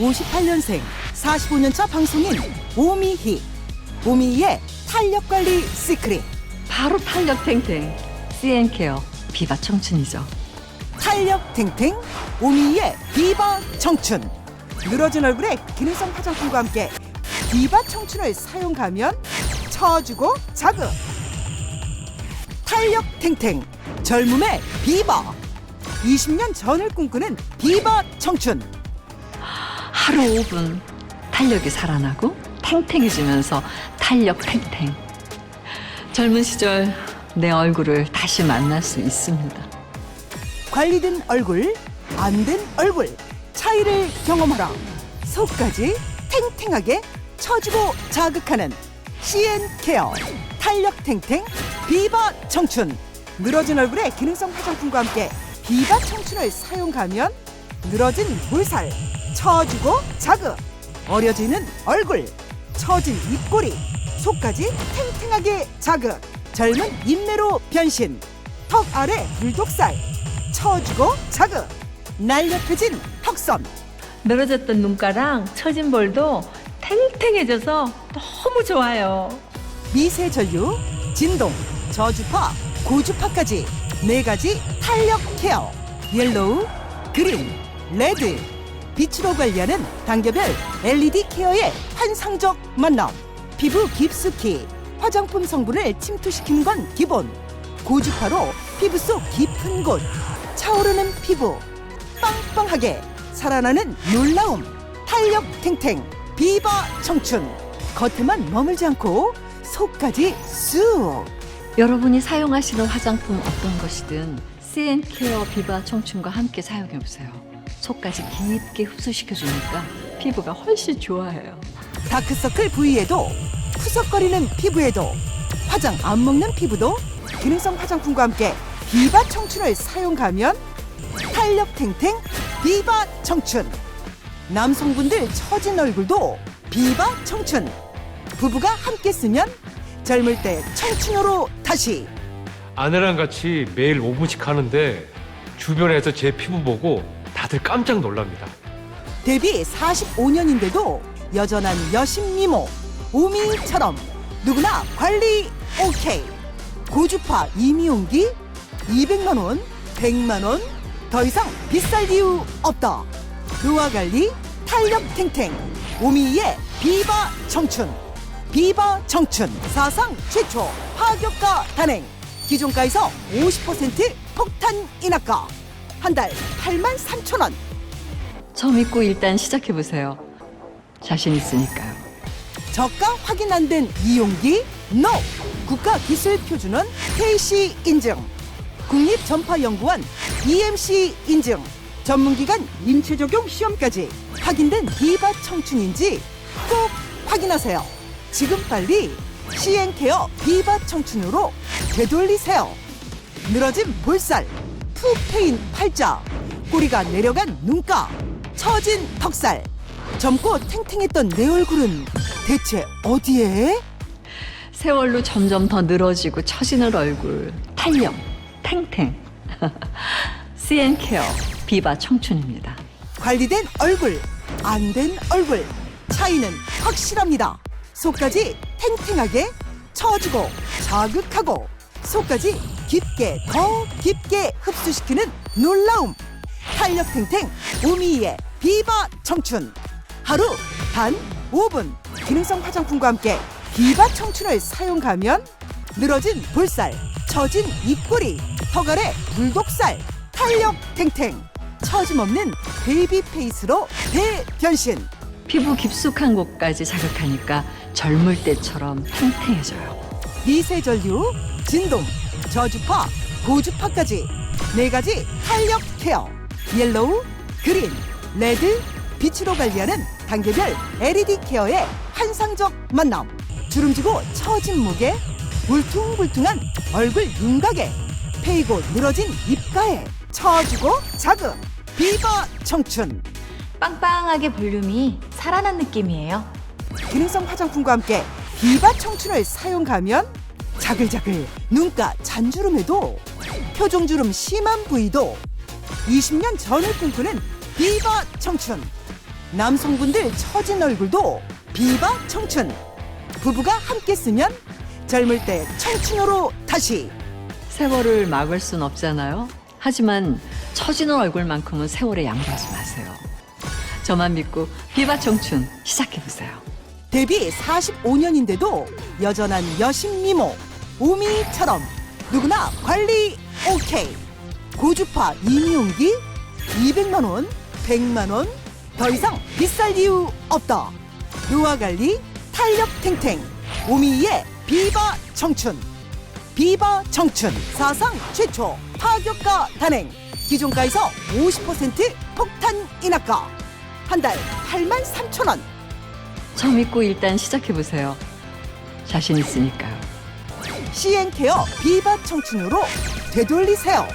58년생 45년차 방송인 오미희. 오미희의 탄력 관리 시크릿. 바로 탄력 탱탱 CN케어 비바 청춘이죠. 탄력 탱탱 오미의 비바 청춘 늘어진 얼굴에 기능성 화장품과 함께 비바 청춘을 사용하면 처주고 자극 탄력 탱탱 젊음의 비바 20년 전을 꿈꾸는 비바 청춘 하루 5분 탄력이 살아나고 탱탱해지면서 탄력 탱탱. 젊은 시절 내 얼굴을 다시 만날 수 있습니다. 관리된 얼굴 안 된 얼굴 차이를 경험하라 속까지 탱탱하게 쳐주고 자극하는 CN 케어 탄력 탱탱 비바 청춘 늘어진 얼굴에 기능성 화장품과 함께 비바 청춘을 사용하면 늘어진 볼살 쳐주고 자극. 어려지는 얼굴 처진 입꼬리 속까지 탱탱하게 자극. 젊은 인매로 변신. 턱 아래 불독살. 쳐주고 자극. 날렵해진 턱선. 늘어졌던 눈가랑 처진 볼도 탱탱해져서 너무 좋아요. 미세 전류 진동 저주파 고주파까지 네 가지 탄력 케어. 옐로우 그린 레드 빛으로 관리하는 단계별 LED 케어의 환상적 만남. 피부 깊숙이 화장품 성분을 침투시키는 건 기본. 고주파로 피부 속 깊은 곳 차오르는 피부 빵빵하게 살아나는 놀라움 탄력 탱탱 비바 청춘. 겉에만 머물지 않고 속까지 쑥. 여러분이 사용하시는 화장품 어떤 것이든 CN케어 비바 청춘과 함께 사용해 보세요. 속까지 깊게 흡수시켜 주니까 피부가 훨씬 좋아해요. 다크서클 부위에도 푸석거리는 피부에도 화장 안 먹는 피부도 기능성 화장품과 함께 비바 청춘을 사용하면 탄력 탱탱 비바 청춘. 남성분들 처진 얼굴도 비바 청춘. 부부가 함께 쓰면 젊을 때 청춘으로 다시. 아내랑 같이 매일 5분씩 하는데 주변에서 제 피부 보고 다들 깜짝 놀랍니다. 데뷔 45년인데도 여전한 여신 미모 오미처럼 누구나 관리 오케이. 고주파 이미용기 200만 원 100만 원 더 이상 비쌀 이유 없다. 노화 관리 탄력 탱탱 오미의 비바 청춘. 비바 청춘 사상 최초 파격가 단행. 기존가에서 50% 폭탄 인하가 한 달 8만 3천 원저 믿고 일단 시작해 보세요. 자신 있으니까요. 저가 확인 안 된 이용기 NO 국가 기술 표준원 KC 인증 국립전파연구원 EMC 인증 전문기관 인체 적용 시험까지 확인된 비바 청춘인지 꼭 확인하세요. 지금 빨리 CN케어 비바 청춘으로 되돌리세요. 늘어진 볼살, 푹 패인 팔자, 꼬리가 내려간 눈가, 처진 턱살, 젊고 탱탱했던 내 얼굴은 대체 어디에? 세월로 점점 더 늘어지고 처지는 얼굴. 탄력 탱탱. CN케어 비바 청춘입니다. 관리된 얼굴, 안 된 얼굴. 차이는 확실합니다. 속까지 탱탱하게 쳐주고 자극하고. 속까지 깊게 더 깊게 흡수시키는 놀라움. 탄력 탱탱 오미의 비바 청춘. 하루 단 5분. 기능성 화장품과 함께 비바 청춘을 사용하면 늘어진 볼살 처진 입꼬리 턱 아래 불독살 탄력 탱탱. 처짐 없는 베이비 페이스로 대변신. 피부 깊숙한 곳까지 자극하니까 젊을 때처럼 탱탱해져요. 미세 전류 진동 저주파 고주파까지 네 가지 탄력 케어. 옐로우 그린 레드 빛으로 관리하는 단계별 LED 케어의 환상적 만남. 주름지고 처진 목에 울퉁불퉁한 얼굴 윤곽에 패이고 늘어진 입가에 처주고 자극. 비바 청춘. 빵빵하게 볼륨이 살아난 느낌이에요. 기능성 화장품과 함께 비바 청춘을 사용하면 자글자글 눈가 잔주름에도 표종주름 심한 부위도 20년 전을 꿈꾸는 비바 청춘 남성분들 처진 얼굴도 비바 청춘. 부부가 함께 쓰면 젊을 때 청춘으로 다시. 세월을 막을 순 없잖아요. 하지만 처지는 얼굴만큼은 세월에 양보하지 마세요. 저만 믿고 비바 청춘 시작해보세요. 데뷔 45년인데도 여전한 여신 미모 오미처럼. 누구나 관리 오케이. 고주파 이미용기 200만 원, 100만 원 더 이상 비쌀 이유 없다. 노화 관리 탄력 탱탱. 오미의 비바 청춘. 비바 청춘. 사상 최초 파격가 단행. 기존가에서 50% 폭탄 인하가. 한 달 8만 3천 원. 저 믿고 일단 시작해 보세요. 자신 있으니까요. CN케어 비바 청춘으로 되돌리세요.